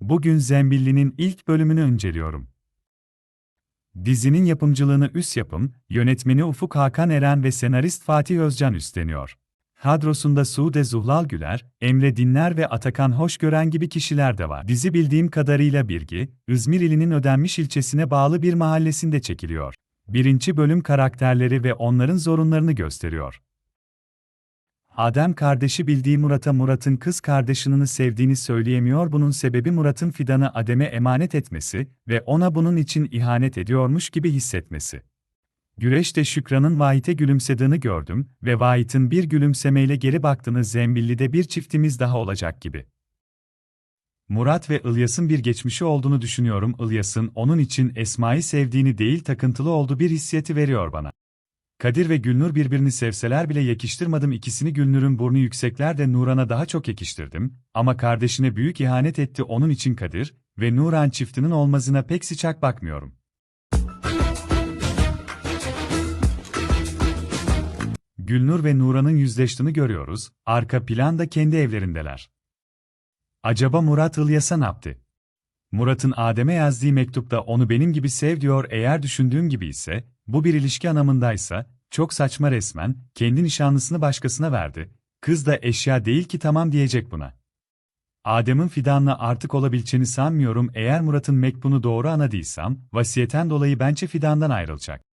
Bugün Zembilli'nin ilk bölümünü inceliyorum. Dizinin yapımcılığını Üs Yapım, yönetmeni Ufuk Hakan Eren ve senarist Fatih Özcan üstleniyor. Kadrosunda Sude Zuhlal Güler, Emre Dinler ve Atakan Hoşgören gibi kişiler de var. Dizi bildiğim kadarıyla Birgi, İzmir ilinin Ödenmiş ilçesine bağlı bir mahallesinde çekiliyor. Birinci bölüm karakterleri ve onların zorunlarını gösteriyor. Adem kardeşi bildiği Murat'a Murat'ın kız kardeşini sevdiğini söyleyemiyor. Bunun sebebi Murat'ın Fidan'ı Adem'e emanet etmesi ve ona bunun için ihanet ediyormuş gibi hissetmesi. Güreşte Şükran'ın Vahit'e gülümsediğini gördüm ve Vahit'in bir gülümsemeyle geri baktığını Zembilli'de bir çiftimiz daha olacak gibi. Murat ve İlyas'ın bir geçmişi olduğunu düşünüyorum. İlyas'ın onun için Esma'yı sevdiğini değil takıntılı olduğu bir hissiyeti veriyor bana. Kadir ve Gülnur birbirini sevseler bile yakıştırmadım ikisini Gülnur'un burnu yüksekler de Nuran'a daha çok yakıştırdım, ama kardeşine büyük ihanet etti onun için Kadir ve Nuran çiftinin olmazına pek sıcak bakmıyorum. Gülnur ve Nuran'ın yüzleştiğini görüyoruz, arka planda kendi evlerindeler. Acaba Murat İlyas'a ne yaptı? Murat'ın Adem'e yazdığı mektupta onu benim gibi sev diyor eğer düşündüğüm gibi ise, bu bir ilişki anlamındaysa, çok saçma resmen, kendi nişanlısını başkasına verdi, kız da eşya değil ki tamam diyecek buna. Adem'in Fidan'la artık olabileceğini sanmıyorum eğer Murat'ın mektubunu doğru anladıysam, vasiyeten dolayı bence Fidan'dan ayrılacak.